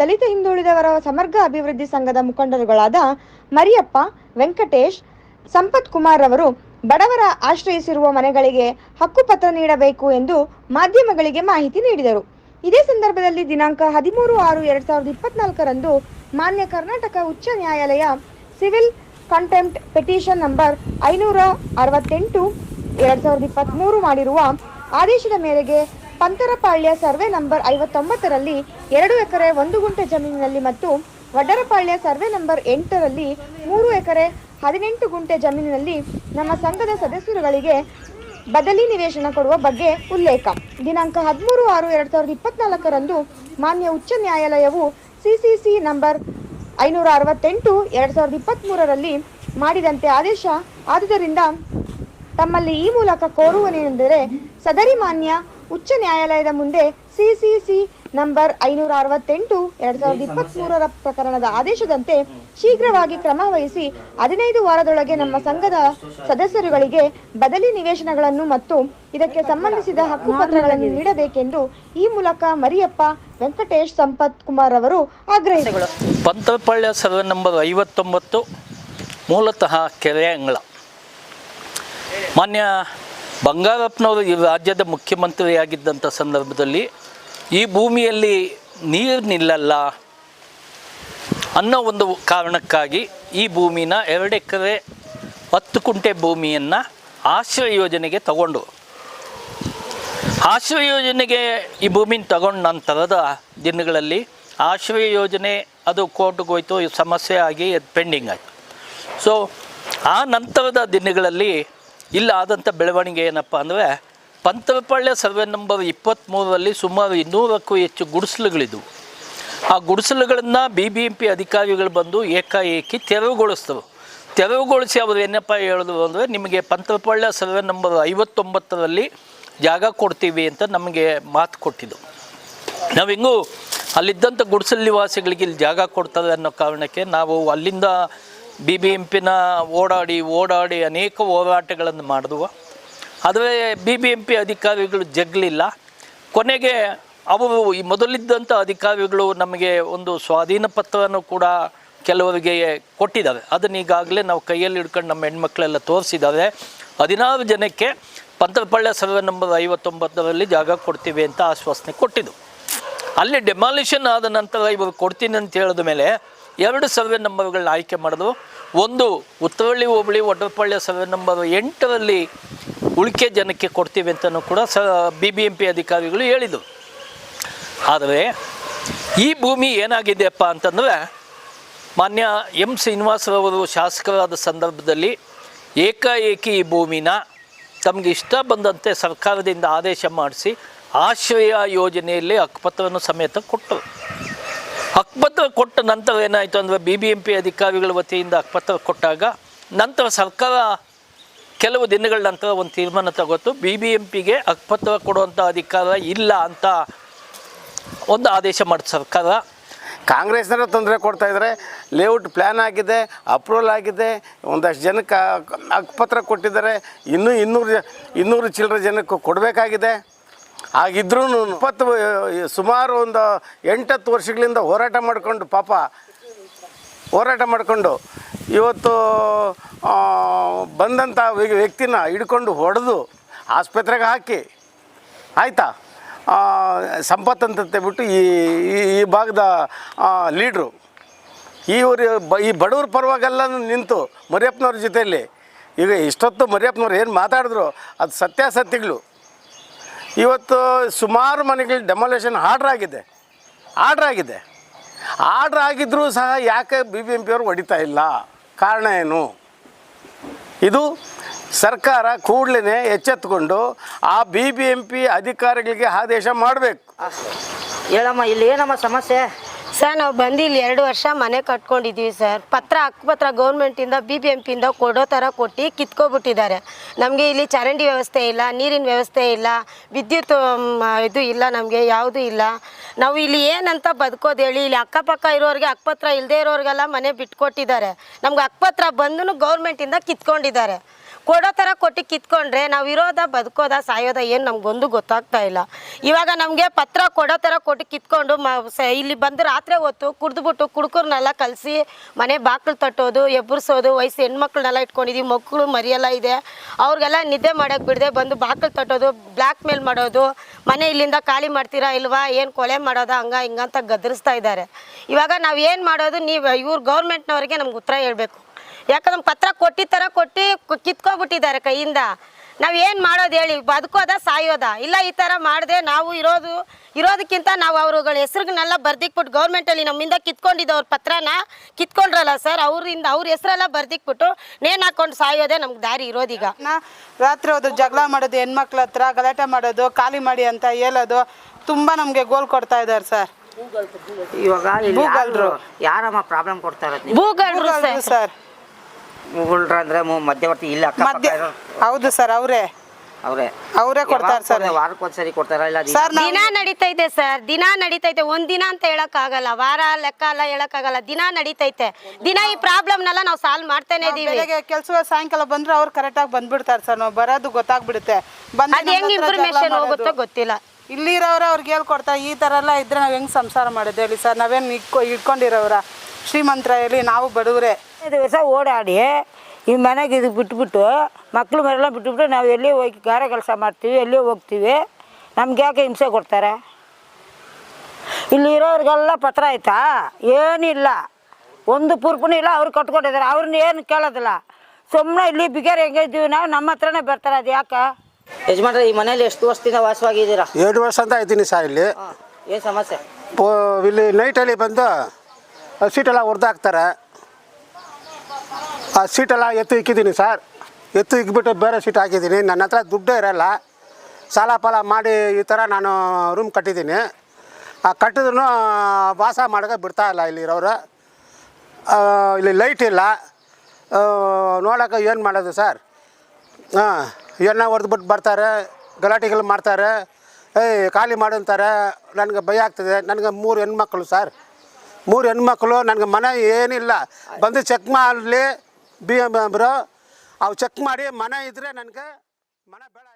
ದಲಿತ ಹಿಂದುಳಿದವರ ಸಮಗ್ರ ಅಭಿವೃದ್ಧಿ ಸಂಘದ ಮುಖಂಡರುಗಳಾದ ಮರಿಯಪ್ಪ, ವೆಂಕಟೇಶ್, ಸಂಪತ್ ಕುಮಾರ್ ಅವರು ಬಡವರ ಆಶ್ರಯಿಸಿರುವ ಮನೆಗಳಿಗೆ ಹಕ್ಕುಪತ್ರ ನೀಡಬೇಕು ಎಂದು ಮಾಧ್ಯಮಗಳಿಗೆ ಮಾಹಿತಿ ನೀಡಿದರು. ಇದೇ ಸಂದರ್ಭದಲ್ಲಿ ದಿನಾಂಕ ಹದಿಮೂರು ಆರು ಎರಡ್ ಸಾವಿರದ ಇಪ್ಪತ್ನಾಲ್ಕರಂದು ಮಾನ್ಯ ಕರ್ನಾಟಕ ಉಚ್ಚ ನ್ಯಾಯಾಲಯ ಸಿವಿಲ್ ಕಂಟೆಂಪ್ಟ್ ಪೆಟಿಷನ್ ನಂಬರ್ ಐನೂರ ಅರವತ್ತೆಂಟು ಎರಡ್ ಸಾವಿರದ ಇಪ್ಪತ್ತ್ಮೂರು ಮಾಡಿರುವ ಆದೇಶದ ಮೇರೆಗೆ ಪಂತರಪಾಳ್ಯ ಸರ್ವೆ ನಂಬರ್ ಐವತ್ತೊಂಬತ್ತರಲ್ಲಿ ಎರಡು ಎಕರೆ ಒಂದು ಗುಂಟೆ ಜಮೀನಿನಲ್ಲಿ ಮತ್ತು ವಡ್ಡರಪಾಳ್ಯ ಸರ್ವೆ ನಂಬರ್ ಎಂಟರಲ್ಲಿ ಮೂರು ಎಕರೆ ಹದಿನೆಂಟು ಗುಂಟೆ ಜಮೀನಿನಲ್ಲಿ ನಮ್ಮ ಸಂಘದ ಸದಸ್ಯರುಗಳಿಗೆ ಬದಲಿ ನಿವೇಶನ ಕೊಡುವ ಬಗ್ಗೆ ಉಲ್ಲೇಖ. ದಿನಾಂಕ ಹದಿಮೂರು ಆರು ಎರಡ್ ಸಾವಿರದ ಇಪ್ಪತ್ನಾಲ್ಕರಂದು ಮಾನ್ಯ ಉಚ್ಚ ನ್ಯಾಯಾಲಯವು ಸಿಸಿಸಿ ನಂಬರ್ ಐನೂರ ಅರವತ್ತೆಂಟು ಎರಡ್ ಸಾವಿರದ ಇಪ್ಪತ್ತ್ಮೂರರಲ್ಲಿ ಮಾಡಿದಂತೆ ಆದೇಶ. ಆದುದರಿಂದ ತಮ್ಮಲ್ಲಿ ಈ ಮೂಲಕ ಕೋರುವನೇನೆಂದರೆ ಸದರಿ ಮಾನ್ಯ ಉಚ್ಚ ನ್ಯಾಯಾಲಯದ ಮುಂದೆ ಸಿಸಿಸಿ ನಂಬರ್ ಐನೂರ ಅರವತ್ತೆಂಟು ಎರಡ್ ಸಾವಿರದ ಇಪ್ಪತ್ತ್ಮೂರರ ಪ್ರಕರಣದ ಆದೇಶದಂತೆ ಶೀಘ್ರವಾಗಿ ಕ್ರಮ ವಹಿಸಿ ಹದಿನೈದು ವಾರದೊಳಗೆ ನಮ್ಮ ಸಂಘದ ಸದಸ್ಯರುಗಳಿಗೆ ಬದಲಿ ನಿವೇಶನಗಳನ್ನು ಮತ್ತು ಇದಕ್ಕೆ ಸಂಬಂಧಿಸಿದ ಹಕ್ಕುಪತ್ರಗಳನ್ನು ನೀಡಬೇಕೆಂದು ಈ ಮೂಲಕ ಮರಿಯಪ್ಪ ವೆಂಕಟೇಶ್ ಸಂಪತ್ ಕುಮಾರ್ ಅವರು ಆಗ್ರಹಿಸಿದರು. ಪಂತಪಳ್ಳ ಸದನ ನಂಬರ್ ಐವತ್ತೊಂಬತ್ತು ಮೂಲತಃ ಕೆರೆ ಅಂಗಳ. ಮಾನ್ಯ ಬಂಗಾರಪ್ಪನವರು ಈ ರಾಜ್ಯದ ಮುಖ್ಯಮಂತ್ರಿಯಾಗಿದ್ದಂಥ ಸಂದರ್ಭದಲ್ಲಿ ಈ ಭೂಮಿಯಲ್ಲಿ ನೀರು ನಿಲ್ಲಲ್ಲ ಅನ್ನೋ ಒಂದು ಕಾರಣಕ್ಕಾಗಿ ಈ ಭೂಮಿನ ಎರಡು ಎಕರೆ ಹತ್ತು ಕುಂಟೆ ಭೂಮಿಯನ್ನು ಆಶ್ರಯ ಯೋಜನೆಗೆ ತಗೊಂಡು. ಆಶ್ರಯ ಯೋಜನೆಗೆ ಈ ಭೂಮಿನ ತಗೊಂಡ ನಂತರದ ದಿನಗಳಲ್ಲಿ ಆಶ್ರಯ ಯೋಜನೆ ಅದು ಕೋರ್ಟ್ಗೆ ಹೋಯ್ತು, ಈ ಸಮಸ್ಯೆ ಆಗಿ ಪೆಂಡಿಂಗ್ ಆಯಿತು. ಸೊ ಆ ನಂತರದ ದಿನಗಳಲ್ಲಿ ಇಲ್ಲ ಆದಂಥ ಬೆಳವಣಿಗೆ ಏನಪ್ಪ ಅಂದರೆ ಪಂತರಪಾಳ್ಯ ಸರ್ವೆ ನಂಬರ್ ಇಪ್ಪತ್ತ್ಮೂರರಲ್ಲಿ ಸುಮಾರು ಇನ್ನೂರಕ್ಕೂ ಹೆಚ್ಚು ಗುಡಿಸಲುಗಳಿದ್ವು. ಆ ಗುಡಿಸಲುಗಳನ್ನು ಬಿ ಬಿ ಎಂ ಪಿ ಅಧಿಕಾರಿಗಳು ಬಂದು ಏಕಾಏಕಿ ತೆರವುಗೊಳಿಸ್ತರು ತೆರವುಗೊಳಿಸಿ ಅವರು ಏನಪ್ಪ ಹೇಳಿದ್ರು ಅಂದರೆ ನಿಮಗೆ ಪಂತರಪಾಳ್ಯ ಸರ್ವೆ ನಂಬರ್ ಐವತ್ತೊಂಬತ್ತರಲ್ಲಿ ಜಾಗ ಕೊಡ್ತೀವಿ ಅಂತ ನಮಗೆ ಮಾತು ಕೊಟ್ಟಿದ್ದು ನಾವು ಅಲ್ಲಿದ್ದಂಥ ಗುಡಿಸಲು ನಿವಾಸಿಗಳಿಗೆ ಇಲ್ಲಿ ಜಾಗ ಕೊಡ್ತಾರೆ ಅನ್ನೋ ಕಾರಣಕ್ಕೆ ನಾವು ಅಲ್ಲಿಂದ ಬಿ ಬಿ ಎಂ ಪಿನ ಓಡಾಡಿ ಓಡಾಡಿ ಅನೇಕ ಹೋರಾಟಗಳನ್ನು ಮಾಡಿದ್ವು. ಆದರೆ ಬಿ ಬಿ ಎಂ ಪಿ ಅಧಿಕಾರಿಗಳು ಜಗ್ಲಿಲ್ಲ. ಕೊನೆಗೆ ಅವರು ಈ ಮೊದಲಿದ್ದಂಥ ಅಧಿಕಾರಿಗಳು ನಮಗೆ ಒಂದು ಸ್ವಾಧೀನ ಪತ್ರವನ್ನು ಕೂಡ ಕೆಲವರಿಗೆ ಕೊಟ್ಟಿದ್ದಾರೆ ಅದನ್ನ ಈಗಾಗಲೇ ನಾವು ಕೈಯಲ್ಲಿ ಹಿಡ್ಕೊಂಡು ನಮ್ಮ ಹೆಣ್ಮಕ್ಳೆಲ್ಲ ತೋರಿಸಿದ್ದಾರೆ ಹದಿನಾರು ಜನಕ್ಕೆ ಪಂತರಪಳ್ಳ ಸರ್ವೆ ನಂಬರ್ ಐವತ್ತೊಂಬತ್ತರಲ್ಲಿ ಜಾಗ ಕೊಡ್ತೀವಿ ಅಂತ ಆಶ್ವಾಸನೆ ಕೊಟ್ಟಿದ್ದು. ಅಲ್ಲಿ ಡೆಮಾಲಿಷನ್ ಆದ ನಂತರ ಇವರು ಕೊಡ್ತೀನಿ ಅಂತ ಹೇಳಿದ ಮೇಲೆ ಎರಡು ಸರ್ವೆ ನಂಬರ್ಗಳನ್ನ ಆಯ್ಕೆ ಮಾಡಿದ್ರು ಒಂದು ಉತ್ತರಳ್ಳಿ, ಹೋಬಳಿ ಒಡ್ಡಪಳ್ಳಿ ಸರ್ವೆ ನಂಬರ್ ಎಂಟರಲ್ಲಿ ಉಳಿಕೆ ಜನಕ್ಕೆ ಕೊಡ್ತೀವಿ ಅಂತಲೂ ಕೂಡ ಸ ಬಿ ಬಿ ಎಂ ಪಿ ಅಧಿಕಾರಿಗಳು ಹೇಳಿದರು. ಆದರೆ ಈ ಭೂಮಿ ಏನಾಗಿದೆಯಪ್ಪ ಅಂತಂದರೆ ಮಾನ್ಯ ಎಂ ಶ್ರೀನಿವಾಸರವರು ಶಾಸಕರಾದ ಸಂದರ್ಭದಲ್ಲಿ ಏಕಾಏಕಿ ಈ ಭೂಮಿನ ತಮಗೆ ಇಷ್ಟ ಬಂದಂತೆ ಸರ್ಕಾರದಿಂದ ಆದೇಶ ಮಾಡಿಸಿ ಆಶ್ರಯ ಯೋಜನೆಯಲ್ಲಿ ಹಕ್ಕುಪತ್ರವನ್ನು ಸಮೇತ ಕೊಟ್ಟರು. ಹಕ್ಕುಪತ್ರ ಕೊಟ್ಟ ನಂತರ ಏನಾಯಿತು ಅಂದರೆ ಬಿ ಬಿ ಎಂ ಪಿ ಅಧಿಕಾರಿಗಳ ವತಿಯಿಂದ ಹಕ್ಪತ್ರ ಕೊಟ್ಟಾಗ ನಂತರ ಸರ್ಕಾರ ಕೆಲವು ದಿನಗಳ ನಂತರ ಒಂದು ತೀರ್ಮಾನ ತಗೊತು ಬಿ ಬಿ ಎಂ ಪಿಗೆ ಹಕ್ಪತ್ರ ಕೊಡುವಂಥ ಅಧಿಕಾರ ಇಲ್ಲ ಅಂತ ಒಂದು ಆದೇಶ ಮಾಡಿತು ಸರ್ಕಾರ. ಕಾಂಗ್ರೆಸ್ನವರು ತೊಂದರೆ ಕೊಡ್ತಾ ಇದ್ದಾರೆ ಲೇಔಟ್ ಪ್ಲ್ಯಾನ್ ಆಗಿದೆ ಅಪ್ರೂವಲ್ ಆಗಿದೆ. ಒಂದಷ್ಟು ಜನಕ್ಕೆ ಹಕ್ಪತ್ರ ಕೊಟ್ಟಿದ್ದಾರೆ. ಇನ್ನೂ ಇನ್ನೂರು ಇನ್ನೂರು ಚಿಲ್ಲರೆ ಜನಕ್ಕೆ ಕೊಡಬೇಕಾಗಿದೆ. ಆಗಿದ್ರೂ ಇಪ್ಪತ್ತು ಸುಮಾರು ಒಂದು ಎಂಟತ್ತು ವರ್ಷಗಳಿಂದ ಹೋರಾಟ ಮಾಡಿಕೊಂಡು, ಪಾಪ ಹೋರಾಟ ಮಾಡಿಕೊಂಡು ಇವತ್ತು ಬಂದಂಥ ವ್ಯಕ್ತಿನ ಹಿಡ್ಕೊಂಡು ಹೊಡೆದು ಆಸ್ಪತ್ರೆಗೆ ಹಾಕಿ. ಆಯಿತಾ? ಸಂಪತ್ ಅಂತ ಬಿಟ್ಟು ಈ, ಈ- ಈ ಭಾಗದ ಲೀಡ್ರು. ಇವರು ಬ ಈ ಬಡವ್ರ ಪರವಾಗೆಲ್ಲ ನಿಂತು ಮರಿಯಪ್ಪನವ್ರ ಜೊತೆಯಲ್ಲಿ. ಈಗ ಇಷ್ಟೊತ್ತು ಮರಿಯಪ್ಪನವ್ರು ಏನು ಮಾತಾಡಿದ್ರು, ಅದು ಸತ್ಯಾಸತ್ಯಗಳು. ಇವತ್ತು ಸುಮಾರು ಮನೆಗಳು ಡೆಮೊಲೇಷನ್ ಆರ್ಡ್ರ್ ಆಗಿದೆ. ಆರ್ಡ್ರ್ ಆಗಿದೆ. ಆರ್ಡ್ರ್ ಆಗಿದ್ದರೂ ಸಹ ಯಾಕೆ ಬಿ ಬಿ ಎಂ ಪಿಯವರು ಹೊಡಿತಾ ಇಲ್ಲ? ಕಾರಣ ಏನು? ಇದು ಸರ್ಕಾರ ಕೂಡಲೇ ಎಚ್ಚೆತ್ತುಕೊಂಡು ಆ ಬಿ ಬಿ ಎಂ ಪಿ ಅಧಿಕಾರಿಗಳಿಗೆ ಆದೇಶ ಮಾಡಬೇಕು. ಹೇಳಮ್ಮ, ಇಲ್ಲಿ ಏನಮ್ಮ ಸಮಸ್ಯೆ? ಸರ್, ನಾವು ಬಂದು ಇಲ್ಲಿ ಎರಡು ವರ್ಷ ಮನೆ ಕಟ್ಕೊಂಡಿದ್ದೀವಿ ಸರ್. ಪತ್ರ, ಹಕ್ಕುಪತ್ರ ಗೌರ್ಮೆಂಟಿಂದ ಬಿ ಬಿ ಎಂ ಪಿಯಿಂದ ಕೊಡೋ ಥರ ಕೊಟ್ಟು ಕಿತ್ಕೊಬಿಟ್ಟಿದ್ದಾರೆ. ನಮಗೆ ಇಲ್ಲಿ ಚರಂಡಿ ವ್ಯವಸ್ಥೆ ಇಲ್ಲ, ನೀರಿನ ವ್ಯವಸ್ಥೆ ಇಲ್ಲ, ವಿದ್ಯುತ್ ಇದು ಇಲ್ಲ ನಮಗೆ, ಯಾವುದೂ ಇಲ್ಲ. ನಾವು ಇಲ್ಲಿ ಏನಂತ ಬದುಕೋದು ಹೇಳಿ, ಇಲ್ಲಿ ಅಕ್ಕಪಕ್ಕ ಇರೋರಿಗೆ ಅಕ್ಕಪತ್ರ ಇಲ್ಲದೆ ಇರೋರಿಗೆಲ್ಲ ಮನೆ ಬಿಟ್ಕೊಟ್ಟಿದ್ದಾರೆ. ನಮ್ಗೆ ಅಕ್ಕಪತ್ರ ಬಂದು ಗೌರ್ಮೆಂಟಿಂದ ಕಿತ್ಕೊಂಡಿದ್ದಾರೆ. ಕೊಡೋ ಥರ ಕೊಟ್ಟು ಕಿತ್ಕೊಂಡ್ರೆ ನಾವು ಇರೋದ, ಬದುಕೋದ, ಸಾಯೋದ ಏನು ನಮಗೊಂದು ಗೊತ್ತಾಗ್ತಾ ಇಲ್ಲ. ಇವಾಗ ನಮಗೆ ಪತ್ರ ಕೊಡೋ ಥರ ಕೊಟ್ಟು ಕಿತ್ಕೊಂಡು ಮ ಇಲ್ಲಿ ಬಂದು ರಾತ್ರಿ ಹೊತ್ತು ಕುಡಿದ್ಬಿಟ್ಟು ಕುಡ್ಕರ್ನೆಲ್ಲ ಕಲಸಿ ಮನೆ ಬಾಕ್ಲು ತಟ್ಟೋದು ಎಬ್ಬರಿಸೋದು ವಯಸ್ಸು ಹೆಣ್ಮಕ್ಳನ್ನೆಲ್ಲ ಇಟ್ಕೊಂಡಿದ್ದೀವಿ ಮಕ್ಕಳು ಮರಿಯೆಲ್ಲ ಇದೆ. ಅವ್ರಿಗೆಲ್ಲ ನಿದ್ದೆ ಮಾಡೋಕ್ಕೆ ಬಿಡದೆ ಬಂದು ಬಾಕ್ಲು ತಟ್ಟೋದು ಬ್ಲ್ಯಾಕ್ ಮೇಲ್ ಮಾಡೋದು, ಮನೆ ಇಲ್ಲಿಂದ ಖಾಲಿ ಮಾಡ್ತೀರಾ ಇಲ್ವಾ, ಏನು ಕೊಲೆ ಮಾಡೋದಾ, ಹಂಗ ಹಿಂಗಂತ ಗದರಿಸ್ತಾ ಇದ್ದಾರೆ. ಇವಾಗ ನಾವು ಏನು ಮಾಡೋದು, ನೀವು, ಇವ್ರು ಗೌರ್ಮೆಂಟ್ನವ್ರಿಗೆ ನಮ್ಗೆ ಉತ್ತರ ಹೇಳಬೇಕು. ಯಾಕಂದ್ರೆ ಪತ್ರ ಕೊಟ್ಟಿ ತರ ಕೊಟ್ಟು ಕಿತ್ಕೊಬಿಟ್ಟಿದ್ದಾರೆ ಕೈಯಿಂದ. ನಾವು ಏನು ಮಾಡೋದು ಹೇಳಿ ಬದುಕೋದ ಸಾಯೋದ. ಇಲ್ಲ ಈ ಥರ ಮಾಡಿದ್ರೆ ನಾವು ಇರೋದು ಇರೋದಕ್ಕಿಂತ ನಾವು ಅವ್ರುಗಳ ಬಿಟ್ಟು ಬರ್ದಿಕ್ಬಿಟ್ಟು ಗೌರ್ಮೆಂಟಲ್ಲಿ ನಮ್ಮಿಂದ ಕಿತ್ಕೊಂಡಿದ್ದವ್ರ ಪತ್ರನ ಕಿತ್ಕೊಂಡ್ರಲ್ಲ ಸರ್ ಅವರಿಂದ ಅವ್ರ ಹೆಸರೆಲ್ಲ ಬರ್ದಿಕ್ಬಿಟ್ಟು ನೇಣು ಹಾಕೊಂಡು ಸಾಯೋದೇ ನಮ್ಗೆ ದಾರಿ ಇರೋದೀಗ. ನ- ರಾತ್ರಿ ಹೋದ್ರು ಜಗಳ ಮಾಡೋದು ಹೆಣ್ಮಕ್ಳ ಹತ್ರ ಗಲಾಟೆ ಮಾಡೋದು ಖಾಲಿ ಮಾಡಿ ಅಂತ ಹೇಳೋದು ತುಂಬ ನಮಗೆ ಗೋಲ್ ಕೊಡ್ತಾ ಇದ್ದಾರೆ ಸರ್. ಇವಾಗ ಭೂಗಲ್ರು ಯಾರು- ಯಾರಮ್ಮ ಪ್ರಾಬ್ಲಮ್ ಕೊಡ್ತಾ ಇರೋದು ನೀವು? ಸರ್. ಅಂದ್ರೆ ಮು- ಮಧ್ಯವರ್ತಿ ಇಲ್ಲ ಮಧ್ಯ ಹೌದು ಸರ್ ಅವರೇ. ಅವರೇ. ಅವರೇ ಕೊಡ್ತಾರೆ ಸರ್. ವಾರಕ್ಕೊಂದ್ಸರಿ ಕೊಡ್ತಾರ ಇಲ್ಲ ದಿನ- ಸರ್ ದಿನ ನಡೀತೈತೆ ಸರ್ ದಿನ ನಡೀತೈತೆ ಒಂದ್ ದಿನ ಅಂತ ಹೇಳಕ್ಕಾಗಲ್ಲ ವಾರ ಲೆಕ್ಕ ಎಲ್ಲ ಹೇಳಕ್ಕಾಗಲ್ಲ ದಿನ ನಡೀತೈತೆ. ದಿನ ಈ ಪ್ರಾಬ್ಲಮ್ನೆಲ್ಲ ನಾವು ಸಾಲ್ವ್ ಮಾಡ್ತಾನೆ ಇದೀವಿ. ಬೆಳಗ್ಗೆ ಕೆಲಸ ಸಾಯಂಕಾಲ ಬಂದ್ರೆ ಅವ್ರು ಕರೆಕ್ಟಾಗಿ ಬಂದ್ಬಿಡ್ತಾರೆ ಸರ್ ನಾವು ಬರೋದು ಗೊತ್ತಾಗ್ಬಿಡುತ್ತೆ. ಬಂದು ಅದ್ ಹೆಂಗ್ ನಮ್ಮ ಹತ್ರ ಜಗಳ ಇನ್ಫಾರ್ಮೇಶನ್ ಮಾಡೋದು. ಹೋಗುತ್ತೋ ಗೊತ್ತಿಲ್ಲ. ಇಲ್ಲಿರೋರು ಅವ್ರಿಗೆ ಹೇಳ್ಕೊಡ್ತಾರೆ ಈ ಥರ ಎಲ್ಲ ಇದ್ರೆ ನಾವು ಹೆಂಗೆ ಸಂಸಾರ ಮಾಡೋದು ಹೇಳಿ ಸರ್ ನಾವೇನು ಇಟ್ಕೊ ಇಟ್ಕೊಂಡಿರೋರ ಶ್ರೀಮಂತರ ಹೇಳಿ ನಾವು ಬಡವರೇ. ಹದಿನೈದು ವರ್ಷ ಓಡಾಡಿ ಈ ಮನೆಗೆ ಇದು ಬಿಟ್ಬಿಟ್ಟು ಮಕ್ಳು ಮರೆಲ್ಲ ಬಿಟ್ಬಿಟ್ಟು ನಾವು ಎಲ್ಲಿ ಹೋಗಿ ಗಾರೆ ಕೆಲಸ ಮಾಡ್ತೀವಿ ಎಲ್ಲಿ ಹೋಗ್ತೀವಿ ನಮ್ಗೆ ಯಾಕೆ ಹಿಂಸೆ ಕೊಡ್ತಾರೆ? ಇಲ್ಲಿ ಇರೋರಿಗೆಲ್ಲ ಪತ್ರ ಆಯ್ತಾ? ಏನಿಲ್ಲ. ಒಂದು ಪೂರ್ಪನೂ ಇಲ್ಲ ಅವ್ರು ಕಟ್ಕೊಂಡಿದ್ದಾರೆ. ಅವ್ರನ್ನ ಏನು ಕೇಳೋದಿಲ್ಲ. ಸುಮ್ಮನೆ ಇಲ್ಲಿ ಬಿಗೇರ್ ಹೆಂಗೆ ಇದ್ದೀವಿ ನಾವು ನಮ್ಮ ಹತ್ರನೇ ಬರ್ತಾರೆ ಅದು ಯಾಕೆ? ಯಜಮಾನ್ರೆ ಈ ಮನೇಲಿ ಎಷ್ಟು ವರ್ಷದಿಂದ ವಾಸವಾಗಿದ್ದೀರಾ? ಎರಡು ವರ್ಷ ಅಂತ ಇದ್ದೀನಿ ಸರ್ ಇಲ್ಲಿ. ಏನು ಸಮಸ್ಯೆ? ಪೋ- ಇಲ್ಲಿ ನೈಟಲ್ಲಿ ಬಂದು ಸೀಟೆಲ್ಲ ಹೊಡೆದಾಕ್ತಾರೆ ಆ ಸೀಟೆಲ್ಲ ಎತ್ತು ಇಕ್ಕಿದ್ದೀನಿ ಸರ್. ಎತ್ತು ಇಕ್ಬಿಟ್ಟು ಬೇರೆ ಸೀಟ್ ಹಾಕಿದ್ದೀನಿ. ನನ್ನ ಹತ್ರ ದುಡ್ಡೇ ಇರಲ್ಲ. ಸಾಲ ಪಾಲ ಮಾಡಿ ಈ ಥರ ನಾನು ರೂಮ್ ಕಟ್ಟಿದ್ದೀನಿ. ಆ ಕಟ್ಟಿದ್ರು ವಾಸ ಮಾಡೋಕೆ ಬಿಡ್ತಾ ಇಲ್ಲ ಇಲ್ಲಿರೋರು. ಇಲ್ಲಿ ಲೈಟ್ ಇಲ್ಲ. ನೋಡೋಕೆ ಏನು ಮಾಡೋದು ಸರ್? ಹಾಂ ಎಣ್ಣೆ ಹೊಡೆದ್ಬಿಟ್ಟು ಬರ್ತಾರೆ, ಗಲಾಟೆಗಳು ಮಾಡ್ತಾರೆ. ಏಯ್, ಖಾಲಿ ಮಾಡಂತಾರೆ ನನಗೆ ಭಯ ಆಗ್ತದೆ. ನನಗೆ ಮೂರು ಹೆಣ್ಮಕ್ಳು ಸರ್. ಮೂರು ಹೆಣ್ಮಕ್ಳು, ನನಗೆ ಮನೆ ಏನಿಲ್ಲ. ಬಂದು ಚೆಕ್ ಮಾಡಲಿ. ಬಿ ಎಂ ಎಂಬ್ರು ಅವು ಚೆಕ್ ಮಾಡಿ ಮನೆ ಇದ್ದರೆ ನನಗೆ ಮನೆ ಬೇಡ